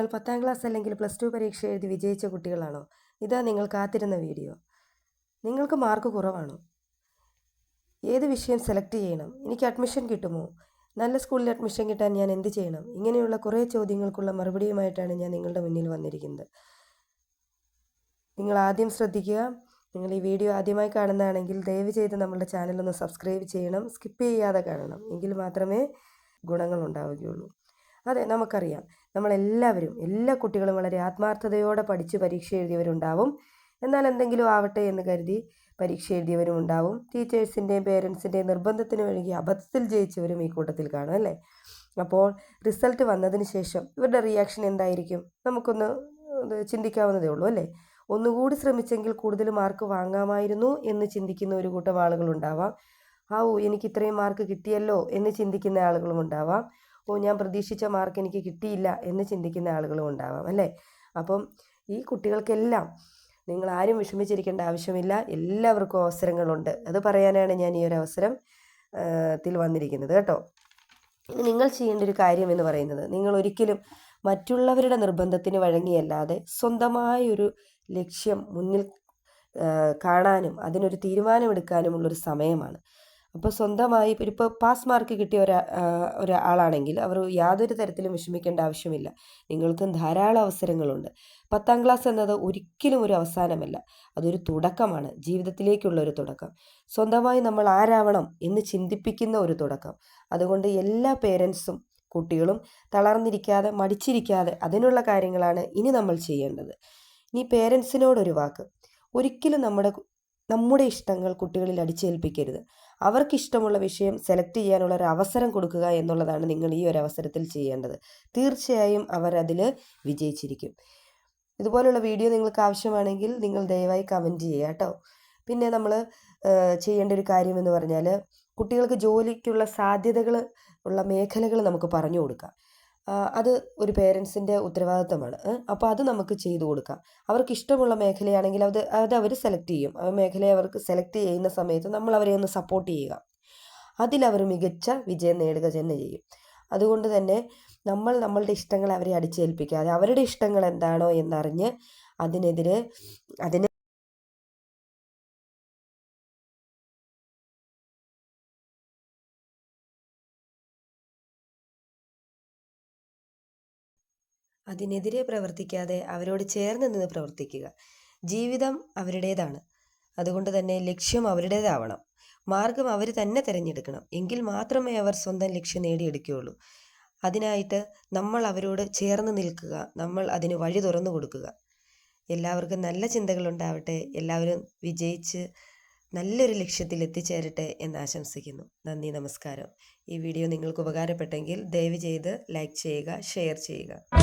നിങ്ങൾ പത്താം ക്ലാസ് അല്ലെങ്കിൽ പ്ലസ് ടു പരീക്ഷ എഴുതി വിജയിച്ച കുട്ടികളാണോ? ഇതാ നിങ്ങൾ കാത്തിരുന്ന വീഡിയോ. നിങ്ങൾക്ക് മാർക്ക് കുറവാണോ? ഏത് വിഷയം സെലക്ട് ചെയ്യണം? എനിക്ക് അഡ്മിഷൻ കിട്ടുമോ? നല്ല സ്കൂളിൽ അഡ്മിഷൻ കിട്ടാൻ ഞാൻ എന്ത് ചെയ്യണം? ഇങ്ങനെയുള്ള കുറേ ചോദ്യങ്ങൾക്കുള്ള മറുപടിയുമായിട്ടാണ് ഞാൻ നിങ്ങളുടെ മുന്നിൽ വന്നിരിക്കുന്നത്. നിങ്ങൾ ആദ്യം ശ്രദ്ധിക്കുക. നിങ്ങൾ ഈ വീഡിയോ ആദ്യമായി കാണുന്നതാണെങ്കിൽ ദയവ് ചെയ്ത് നമ്മളുടെ ചാനലൊന്ന് സബ്സ്ക്രൈബ് ചെയ്യണം. സ്കിപ്പ് ചെയ്യാതെ കാണണം. എങ്കിൽ മാത്രമേ ഗുണങ്ങൾ ഉണ്ടാവുകയുള്ളൂ. അതെ നമുക്കറിയാം. നമ്മളെല്ലാവരും എല്ലാ കുട്ടികളും വളരെ ആത്മാർത്ഥതയോടെ പഠിച്ച് പരീക്ഷ എഴുതിയവരുണ്ടാവും. എന്നാൽ എന്തെങ്കിലും ആവട്ടെ എന്ന് കരുതി പരീക്ഷ എഴുതിയവരും ഉണ്ടാവും ടീച്ചേഴ്സിന്റെയും പേരൻസിന്റെയും നിർബന്ധത്തിന് വഴി അബദ്ധത്തിൽ ജയിച്ചവരും ഈ കൂട്ടത്തിൽ കാണും അല്ലേ? അപ്പോൾ റിസൾട്ട് വന്നതിന് ശേഷം ഇവരുടെ റിയാക്ഷൻ എന്തായിരിക്കും? നമുക്കൊന്ന് ചിന്തിക്കാവുന്നതേ ഉള്ളൂ അല്ലേ? ഒന്നുകൂടി ശ്രമിച്ചെങ്കിൽ കൂടുതൽ മാർക്ക് വാങ്ങാമായിരുന്നു എന്ന് ചിന്തിക്കുന്ന ഒരു കൂട്ടം ആളുകളുണ്ടാവാം. ആ ഓ എനിക്ക് ഇത്രയും മാർക്ക് കിട്ടിയല്ലോ എന്ന് ചിന്തിക്കുന്ന ആളുകളും ഉണ്ടാവാം ഓ ഞാൻ പ്രതീക്ഷിച്ച മാർക്ക് എനിക്ക് കിട്ടിയില്ല എന്ന് ചിന്തിക്കുന്ന ആളുകളും ഉണ്ടാവാം അല്ലേ? അപ്പം ഈ കുട്ടികൾക്കെല്ലാം നിങ്ങൾ ആരും വിഷമിച്ചിരിക്കേണ്ട ആവശ്യമില്ല. എല്ലാവർക്കും അവസരങ്ങളുണ്ട്. അത് പറയാനാണ് ഞാൻ ഈ ഒരു അവസരം ത്തിൽ വന്നിരിക്കുന്നത് കേട്ടോ. നിങ്ങൾ ചെയ്യേണ്ട ഒരു കാര്യം എന്ന് പറയുന്നത് നിങ്ങൾ ഒരിക്കലും മറ്റുള്ളവരുടെ നിർബന്ധത്തിന് വഴങ്ങിയല്ലാതെ സ്വന്തമായൊരു ലക്ഷ്യം മുന്നിൽ കാണാനും അതിനൊരു തീരുമാനമെടുക്കാനുമുള്ളൊരു സമയമാണ്. അപ്പോൾ സ്വന്തമായി ഇപ്പോൾ പാസ് മാർക്ക് കിട്ടിയ ഒരാ ഒരാളാണെങ്കിൽ അവർ യാതൊരു തരത്തിലും വിഷമിക്കേണ്ട ആവശ്യമില്ല. നിങ്ങൾക്കും ധാരാളം അവസരങ്ങളുണ്ട്. പത്താം ക്ലാസ് എന്നത് ഒരിക്കലും ഒരു അവസാനമല്ല. അതൊരു തുടക്കമാണ്. ജീവിതത്തിലേക്കുള്ള ഒരു തുടക്കം. സ്വന്തമായി നമ്മൾ ആരാവണം എന്ന് ചിന്തിപ്പിക്കുന്ന ഒരു തുടക്കം. അതുകൊണ്ട് എല്ലാ പേരൻസും കുട്ടികളും തളർന്നിരിക്കാതെ മടിച്ചിരിക്കാതെ അതിനുള്ള കാര്യങ്ങളാണ് ഇനി നമ്മൾ ചെയ്യേണ്ടത്. ഇനി പേരൻസിനോടൊരു വാക്ക്. ഒരിക്കലും നമ്മുടെ നമ്മുടെ ഇഷ്ടങ്ങൾ കുട്ടികളിൽ അടിച്ചേൽപ്പിക്കരുത്. അവർക്കിഷ്ടമുള്ള വിഷയം സെലക്ട് ചെയ്യാനുള്ള ഒരു അവസരം കൊടുക്കുക എന്നുള്ളതാണ് നിങ്ങൾ ഈ ഒരു അവസരത്തിൽ ചെയ്യേണ്ടത്. തീർച്ചയായും അവർ അതിൽ വിജയിച്ചിരിക്കും. ഇതുപോലുള്ള വീഡിയോ നിങ്ങൾക്ക് ആവശ്യമാണെങ്കിൽ നിങ്ങൾ ദയവായി കമന്റ് ചെയ്യുക കേട്ടോ. പിന്നെ നമ്മൾ ചെയ്യേണ്ട ഒരു കാര്യം എന്ന് പറഞ്ഞാൽ കുട്ടികൾക്ക് ജോലിക്കുള്ള സാധ്യതകൾ ഉള്ള മേഖലകൾ നമുക്ക് പറഞ്ഞു കൊടുക്കാം. അത് ഒരു പേരൻസിന്റെ ഉത്തരവാദിത്തമാണ്. അപ്പോൾ അത് നമുക്ക് ചെയ്തു കൊടുക്കാം. അവർക്ക് ഇഷ്ടമുള്ള മേഖലയാണെങ്കിൽ അത് അത് അവർ സെലക്ട് ചെയ്യും. ആ മേഖലയെ അവർക്ക് സെലക്ട് ചെയ്യുന്ന സമയത്ത് നമ്മൾ അവരെ ഒന്ന് സപ്പോർട്ട് ചെയ്യുക. അതിലവർ മികച്ച വിജയം നേടുക തന്നെ ചെയ്യും. അതുകൊണ്ട് തന്നെ നമ്മൾ നമ്മളുടെ ഇഷ്ടങ്ങൾ അവരെ അടിച്ചേൽപ്പിക്കാതെ അവരുടെ ഇഷ്ടങ്ങൾ എന്താണോ എന്നറിഞ്ഞ് അതിനെതിരെ അതിന് അതിനെതിരെ പ്രവർത്തിക്കാതെ അവരോട് ചേർന്ന് നിന്ന് പ്രവർത്തിക്കുക. ജീവിതം അവരുടേതാണ്. അതുകൊണ്ട് തന്നെ ലക്ഷ്യം അവരുടേതാവണം. മാർഗം അവർ തന്നെ തിരഞ്ഞെടുക്കണം. എങ്കിൽ മാത്രമേ അവർ സ്വന്തം ലക്ഷ്യം നേടിയെടുക്കുകയുള്ളൂ. അതിനായിട്ട് നമ്മൾ അവരോട് ചേർന്ന് നിൽക്കുക. നമ്മൾ അതിന് വഴി തുറന്നു കൊടുക്കുക. എല്ലാവർക്കും നല്ല ചിന്തകളുണ്ടാവട്ടെ എല്ലാവരും വിജയിച്ച് നല്ലൊരു ലക്ഷ്യത്തിൽ എത്തിച്ചേരട്ടെ എന്ന് ആശംസിക്കുന്നു. നന്ദി നമസ്കാരം. ഈ വീഡിയോ നിങ്ങൾക്ക് ഉപകാരപ്പെട്ടെങ്കിൽ ദയവ് ചെയ്ത് ലൈക്ക് ചെയ്യുക ഷെയർ ചെയ്യുക.